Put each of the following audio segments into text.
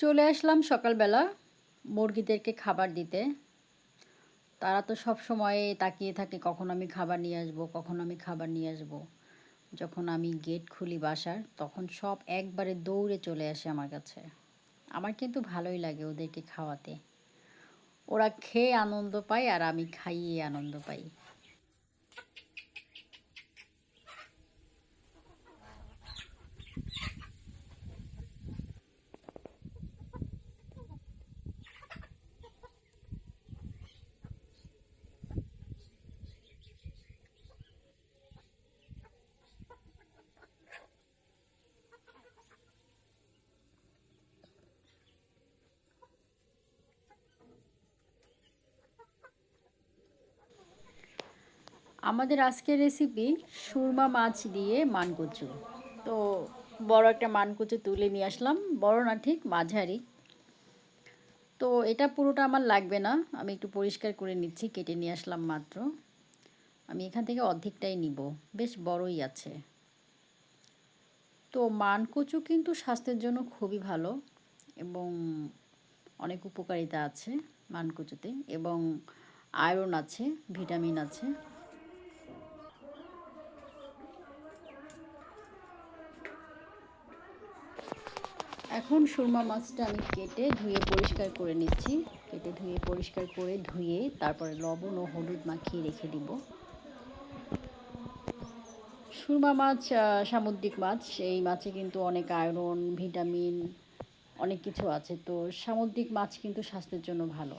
চলে আসলাম সকালবেলা মুরগিদেরকে খাবার দিতে। তারা তো সব সময় তাকিয়ে থাকে, কখন আমি খাবার নিয়ে আসব, কখন আমি খাবার নিয়ে আসব। যখন আমি গেট খুলি বাসার, তখন সব একবারে দৌড়ে চলে আসে আমার কাছে। আমার কিন্তু ভালোই লাগে ওদেরকে খাওয়াতে। ওরা খেয়ে আনন্দ পায় আর আমি খাইয়ে আনন্দ পাই। আমাদের আজকের রেসিপি সুরমা মাছ দিয়ে মানকচু। তো বড় একটা মানকচু তুলে নিয়ে আসলাম। বড় না ঠিক মাঝারি। তো এটা পুরোটা আমার লাগবে না। আমি একটু পরিষ্কার করে নিচ্ছি, কেটে নিয়ে আসলাম মাত্র। আমি এখান থেকে অর্ধেকটাই নিব। বেশ বড়ই আছে। তো মানকচু কিন্তু স্বাস্থ্যের জন্য খুবই ভালো এবং অনেক উপকারিতা আছে মানকচুতে এবং আয়রন আছে ভিটামিন আছে। এখন সুরমা মাছটা আমি কেটে ধুয়ে পরিষ্কার করে নিচ্ছি। কেটে ধুয়ে পরিষ্কার করে ধুয়ে তারপরে লবণ ও হলুদ মাখিয়ে রেখে দিব। সুরমা মাছ সামুদ্রিক মাছ, এই মাছে কিন্তু অনেক আয়রন, ভিটামিন, অনেক কিছু আছে। তো সামুদ্রিক মাছ কিন্তু স্বাস্থ্যের জন্য ভালো।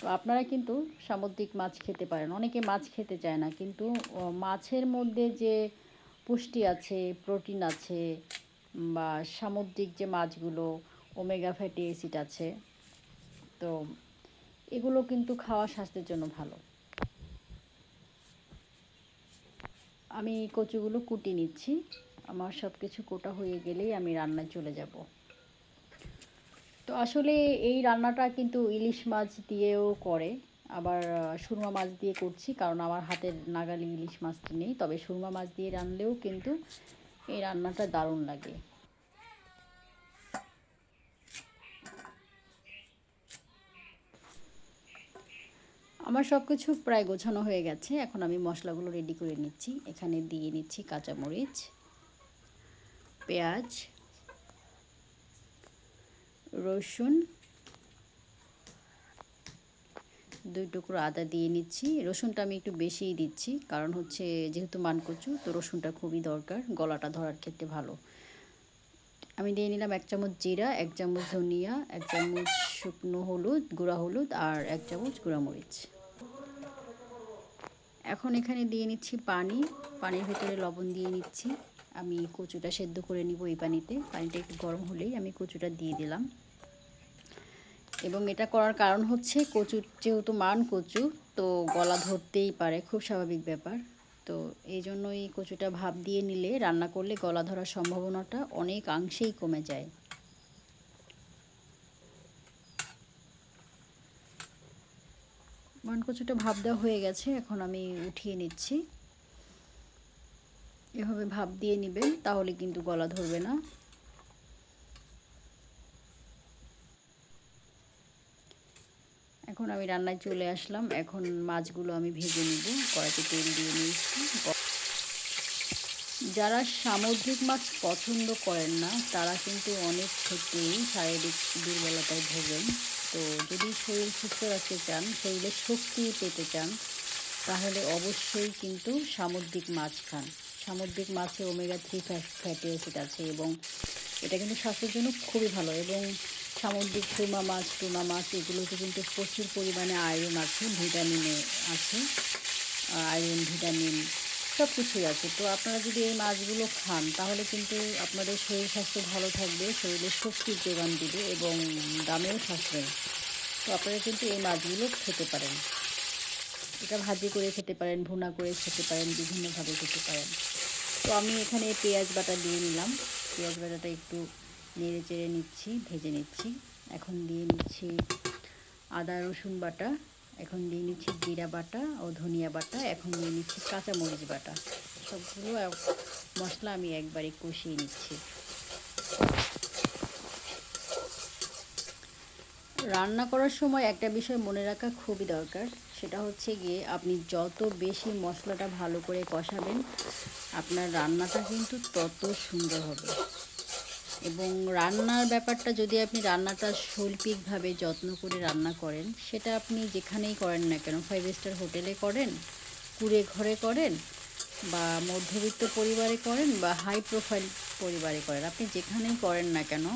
তো আপনারা কিন্তু সামুদ্রিক মাছ খেতে পারেন। অনেকে মাছ খেতে চায় না, কিন্তু মাছের মধ্যে যে পুষ্টি আছে, প্রোটিন আছে বা সামুদ্রিক যে মাছগুলো ওমেগা ফ্যাটি অ্যাসিড আছে, তো এগুলো কিন্তু খাওয়া স্বাস্থ্যের জন্য ভালো। আমি কচুগুলো কুটি নিচ্ছি। আমার সব কিছু কোটা হয়ে গেলেই আমি রান্নায় চলে যাব। তো আসলে এই রান্নাটা কিন্তু ইলিশ মাছ দিয়েও করে, আবার সুরমা মাছ দিয়ে করছি, কারণ আমার হাতের নাগালি ইলিশ মাছটি নেই। তবে সুরমা মাছ দিয়ে রানলেও কিন্তু এই রান্নাটা দারুণ লাগে। আমার সব কিছু প্রায় গোছানো হয়ে গেছে। এখন আমি মশলাগুলো রেডি করে নিচ্ছি। এখানে দিয়ে নিচ্ছি কাঁচামরিচ, পেঁয়াজ, রসুন, দুই টুকরো আদা দিয়ে নিচ্ছি। রসুনটা আমি একটু বেশিই দিচ্ছি, কারণ হচ্ছে যেহেতু মানকচু, তো রসুনটা খুবই দরকার, গলাটা ধরার ক্ষেত্রে ভালো। আমি দিয়ে নিলাম এক চামচ জিরা, এক চামচ ধনিয়া, এক চামচ শুকনো হলুদ, গুঁড়া হলুদ, আর এক চামচ গুঁড়ামরিচ। এখন এখানে দিয়ে নিচ্ছি পানি পানির ভেতরে লবণ দিয়ে নিচ্ছি। আমি কচুটা সেদ্ধ করে নিব এই পানিতে। পানিটা একটু গরম হলেই আমি কচুটা দিয়ে দিলাম। এবং এটা করার কারণ হচ্ছে কচু যেহেতু মান কচু, তো গলা ধরতেই পারে, খুব স্বাভাবিক ব্যাপার। তো এই জন্য এই কচুটা ভাপ দিয়ে নিলে রান্না করলে গলা ধরার সম্ভাবনাটা অনেকাংশেই কমে যায়। মান কচুটা ভাপ দেওয়া হয়ে গেছে, এখন আমি উঠিয়ে নিচ্ছি। এভাবে ভাপ দিয়ে নেবেন, তাহলে কিন্তু গলা ধরবে না। এখন আমি রান্নায় চলে আসলাম, এখন মাছগুলো আমি ভেজে নিব, কড়াইতে তেল দিয়ে নিয়েছি। যারা সামুদ্রিক মাছ পছন্দ করেন না, তারা কিন্তু অনেক ক্ষেত্রেই শারীরিক দুর্বলতায় ভোগেন। তো যদি শরীর সুস্থ রাখতে চান, শরীরে শক্তি পেতে চান, তাহলে অবশ্যই কিন্তু সামুদ্রিক মাছ খান। সামুদ্রিক মাছে ওমেগা থ্রি ফ্যাটি অ্যাসিড আছে এবং এটা কিন্তু স্বাস্থ্যের জন্য খুবই ভালো এবং সামুদ্রিক সুরমা মাছ টুনা মাছ, এগুলোতে কিন্তু প্রচুর পরিমাণে আয়রন আছে ভিটামিনে আছে। আয়রন ভিটামিন সব কিছুই আছে। তো আপনারা যদি এই মাছগুলো খান, তাহলে কিন্তু আপনাদের শরীর স্বাস্থ্য ভালো থাকবে, শরীরে শক্তির যোগান দিবে এবং দামেও সাশ্রয়। তো আপনারা কিন্তু এই মাছগুলো খেতে পারেন। এটা ভাজি করে খেতে পারেন, ভুনা করে খেতে পারেন, বিভিন্নভাবে খেতে পারেন। তো আমি এখানে পেঁয়াজ বাটা দিয়ে নিলাম। পেঁয়াজ বাটাটা একটু নেড়ে চেড়ে নিচ্ছি, ভেজে নিচ্ছি। এখন দিয়ে নিচ্ছি আদা, রসুন বাটা। এখন দিয়ে নিচ্ছি জিরা বাটা ও ধনিয়া বাটা, এখন দিয়ে নিচ্ছি কাঁচামরিচ বাটা। সবগুলো মশলা আমি একবারে কষিয়ে নিচ্ছি। রান্না করার সময় একটা বিষয় মনে রাখা খুবই দরকার, সেটা হচ্ছে গিয়ে আপনি যত বেশি মশলাটা ভালো করে কষাবেন, আপনার রান্নাটা কিন্তু তত সুন্দর হবে। এবং রান্নার ব্যাপারটা যদি আপনি রান্নাটা শৈল্পিকভাবে যত্ন করে রান্না করেন, সেটা আপনি যেখানেই করেন না কেন, ফাইভ স্টার হোটেলে করেন, কুড়ে ঘরে করেন, বা মধ্যবিত্ত পরিবারে করেন, বা হাই প্রোফাইল পরিবারে করেন, আপনি যেখানেই করেন না কেন,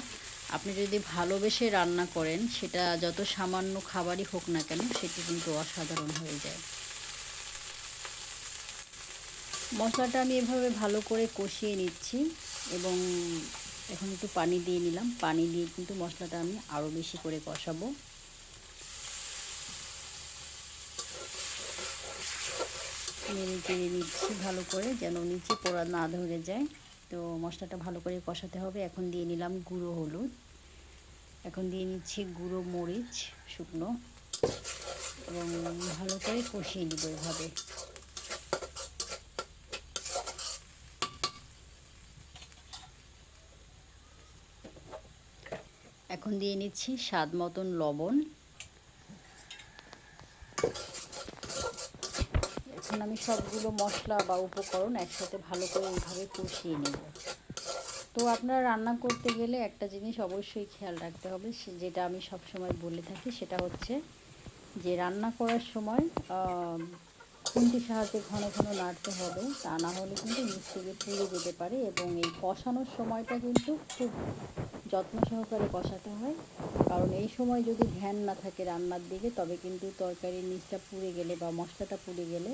আপনি যদি ভালোবেসে রান্না করেন, সেটা যত সামান্য খাবারই হোক না কেন, সেটি কিন্তু অসাধারণ হয়ে যায়। মশলাটা আমি এভাবে ভালো করে কষিয়ে নিচ্ছি এবং এখন একটু পানি দিয়ে নিলাম। পানি দিয়ে কিন্তু মশলাটা আমি আরও বেশি করে কষাবো। নেড়ে চেড়ে নিচ্ছি ভালো করে যেন নিচে পোড়া না ধরে যায়। তো মশলাটা ভালো করে কষাতে হবে। এখন দিয়ে নিলাম গুঁড়ো হলুদ। এখন দিয়ে নিচ্ছি গুঁড়ো মরিচ, শুকনো। এবং ভালো করে কষিয়ে নিব এভাবে। এখন দিয়ে নিচ্ছি স্বাদ মতন লবণ। এখন আমি সবগুলো মশলা বা উপকরণ একসাথে ভালো করে এইভাবে কষিয়ে নেব। তো আপনারা রান্না করতে গেলে একটা জিনিস অবশ্যই খেয়াল রাখতে হবে যেটা আমি সব সময় বলে থাকি সেটা হচ্ছে যে রান্না করার সময় খুন্তির সাহায্যে ঘন ঘন নাড়তে হবে, তা না হলে কিন্তু নিচ থেকে পুড়ে যেতে পারে এবং এই কষানোর সময়টা কিন্তু খুব যত্ন সহকারে কষাতে হয়। কারণ এই সময় যদি ধ্যান না থাকে রান্নার দিকে, তবে কিন্তু তরকারির নিচটা পুড়ে গেলে বা মশলাটা পুড়ে গেলে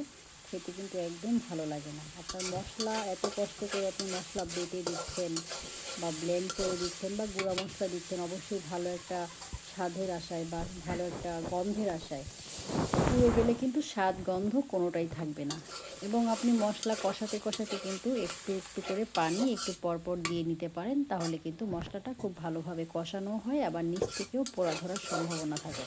খেতে কিন্তু একদম ভালো লাগে না। আপনার মশলা, এত কষ্ট করে আপনি মশলা বেটে দিচ্ছেন বা ব্লেন্ড করে দিচ্ছেন বা গুঁড়া মশলা দিচ্ছেন, অবশ্যই ভালো একটা স্বাদের আশায় বা ভালো একটা গন্ধের আশায় পুড়ে গেলে কিন্তু স্বাদ, গন্ধ কোনোটাই থাকবে না। এবং আপনি মশলা কষাতে কষাতে কিন্তু একটু একটু করে পানি একটু পরপর দিয়ে নিতে পারেন, তাহলে কিন্তু মশলাটা খুব ভালোভাবে কষানো হয়, আবার নিচ থেকেও পোড়া ধরার সম্ভাবনা থাকে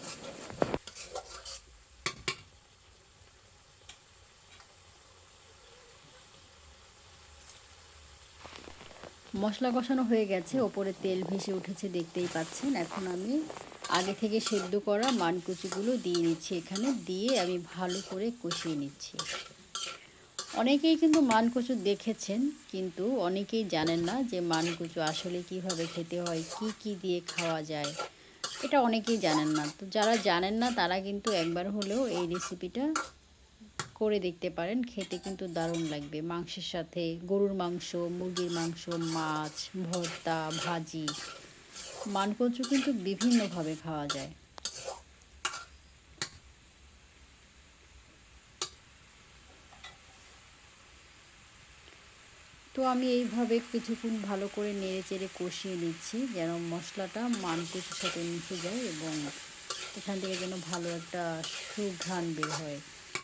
মশলা কষানো হয়ে গেছে, ওপরে তেল ভেসে উঠেছে, দেখতেই পাচ্ছেন। এখন আমি আগে থেকে সেদ্ধ করা মানকুচিগুলো দিয়ে নিচ্ছি এখানে, দিয়ে আমি ভালো করে কষিয়ে নিচ্ছি। অনেকেই কিন্তু মানকচু দেখেছেন, কিন্তু অনেকেই জানেন না যে মানকচু আসলে কীভাবে খেতে হয়, কি কি দিয়ে খাওয়া যায়। এটা অনেকেই জানেন না। তো যারা জানেন না, তারা কিন্তু একবার হলেও এই রেসিপিটা করে দেখতে পারেন। খেতে কিন্তু দারুণ লাগবে। মাংসের সাথে গরুর মাংস, মুরগির মাংস, মাছ, ভর্তা, ভাজি মানকচু কিন্তু বিভিন্নভাবে খাওয়া যায়। তো আমি এইভাবে কিছুক্ষণ ভালো করে নেড়ে চেড়ে কষিয়ে নিচ্ছি, যেন মশলাটা মানকুচির সাথে মিশে যায় এবং এখান থেকে যেন ভালো একটা সুঘ্রাণ বের হয়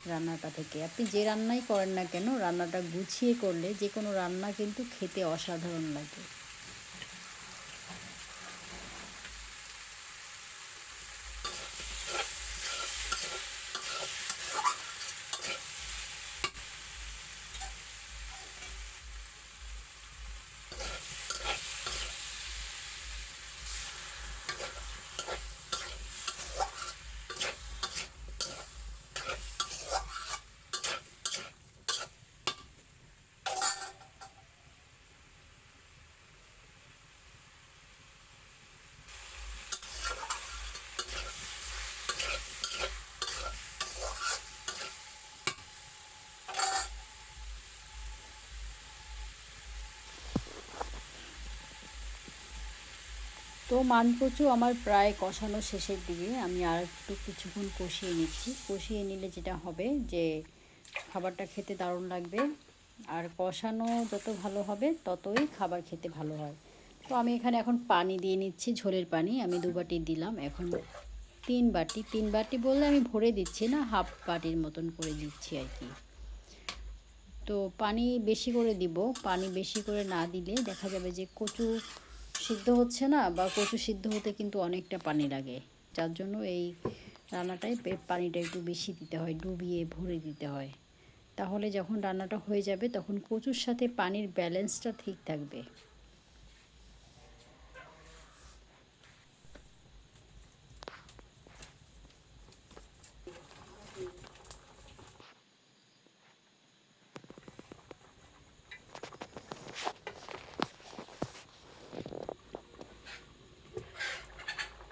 রান্নাটা থেকে। আপনি যে রান্নাই করেন না কেন, রান্নাটা গুছিয়ে করলে যে কোনো রান্না কিন্তু খেতে অসাধারণ লাগে। তো মানকচু আমার প্রায় কষানো শেষের দিকে। আমি আর একটু কিছুক্ষণ কষিয়ে নিচ্ছি। কষিয়ে নিলে যেটা হবে যে, খাবারটা খেতে দারুণ লাগবে। আর কষানো যত ভালো হবে, ততই খাবার খেতে ভালো হয়। তো আমি এখানে এখন পানি দিয়ে নিচ্ছি, ঝোলের পানি। আমি দু বাটি দিলাম। এখন তিন বাটি। তিন বাটি বললে আমি ভরে দিচ্ছি না, হাফ বাটির মতন করে দিচ্ছি আর কি। তো পানি বেশি করে দিব। পানি বেশি করে না দিলে দেখা যাবে যে কচু সিদ্ধ হচ্ছে না বা কচু সিদ্ধ হতে কিন্তু অনেকটা পানি লাগে। যার জন্য এই রান্নাটায় পানিটা একটু বেশি দিতে হয়, ডুবিয়ে ভরে দিতে হয়। তাহলে যখন রান্নাটা হয়ে যাবে তখন কচুর সাথে পানির ব্যালেন্সটা ঠিক থাকবে।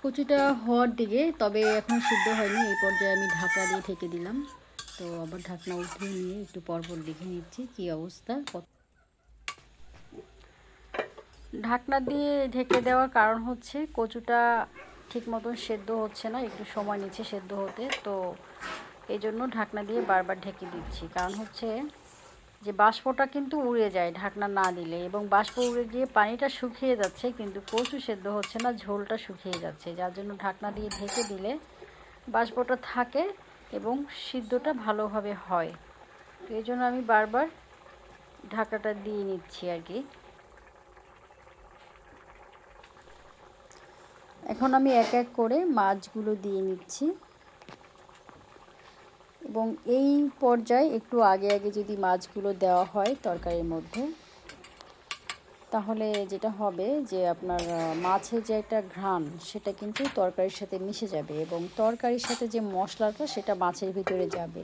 কচুটা হওয়ার দিকে, তবে এখন সিদ্ধ হয়নি, এই পর্যায়ে আমি ঢাকা দিয়ে ঢেকে দিলাম। তো আবার ঢাকনা উঠিয়ে নিয়ে একটু পরপর দেখে নিচ্ছি কি অবস্থা। ঢাকনা দিয়ে ঢেকে দেওয়ার কারণ হচ্ছে কচুটা ঠিক মতন সেদ্ধ হচ্ছে না, একটু সময় নিচ্ছে সেদ্ধ হতে। তো এই জন্য ঢাকনা দিয়ে বারবার ঢেকে দিচ্ছি। কারণ হচ্ছে যে বাষ্পটা কিন্তু উড়ে যায় ঢাকনা না দিলে এবং বাষ্প উড়ে গিয়ে পানিটা শুকিয়ে যাচ্ছে, কিন্তু কচু সেদ্ধ হচ্ছে না, ঝোলটা শুকিয়ে যাচ্ছে। যার জন্য ঢাকনা দিয়ে ঢেকে দিলে বাষ্পটা থাকে এবং সিদ্ধটা ভালোভাবে হয়। তো এই জন্য আমি বারবার ঢাকাটা দিয়ে নিচ্ছি আর কি। এখন আমি এক এক করে মাছগুলো দিয়ে নিচ্ছি। এবং এই পর্যায়ে একটু আগে আগে যদি মাছগুলো দেওয়া হয় তরকারির মধ্যে, তাহলে যেটা হবে যে আপনার মাছের যে একটা ঘ্রাণ, সেটা কিন্তু তরকারির সাথে মিশে যাবে এবং তরকারির সাথে যে মশলাটা, সেটা মাছের ভিতরে যাবে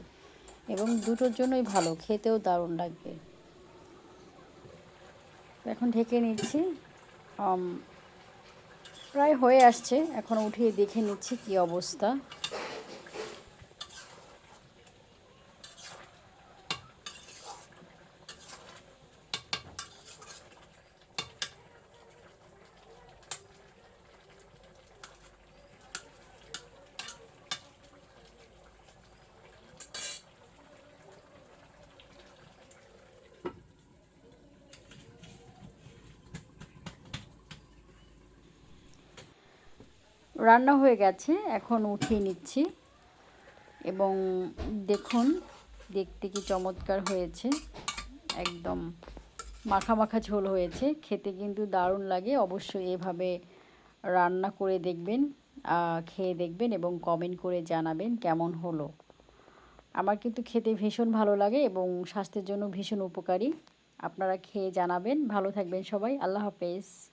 এবং দুটোর জন্যই ভালো, খেতেও দারুণ লাগবে। এখন ঢেকে নিচ্ছি। প্রায় হয়ে আসছে, এখন উঠিয়ে দেখে নিচ্ছি কি অবস্থা। রান্না হয়ে গেছে, এখন উঠিয়ে নিচ্ছি। এবং দেখুন, দেখতে কি চমৎকার হয়েছে। একদম মাখা মাখা ঝোল হয়েছে, খেতে কিন্তু দারুণ লাগে, অবশ্যই এভাবে রান্না করে দেখবেন খেয়ে দেখবেন এবং কমেন্ট করে জানাবেন কেমন হলো। আমার কিন্তু খেতে ভীষণ ভালো লাগে এবং স্বাস্থ্যের জন্য ভীষণ উপকারী। আপনারা খেয়ে জানাবেন। ভালো থাকবেন সবাই। আল্লাহ হাফেজ।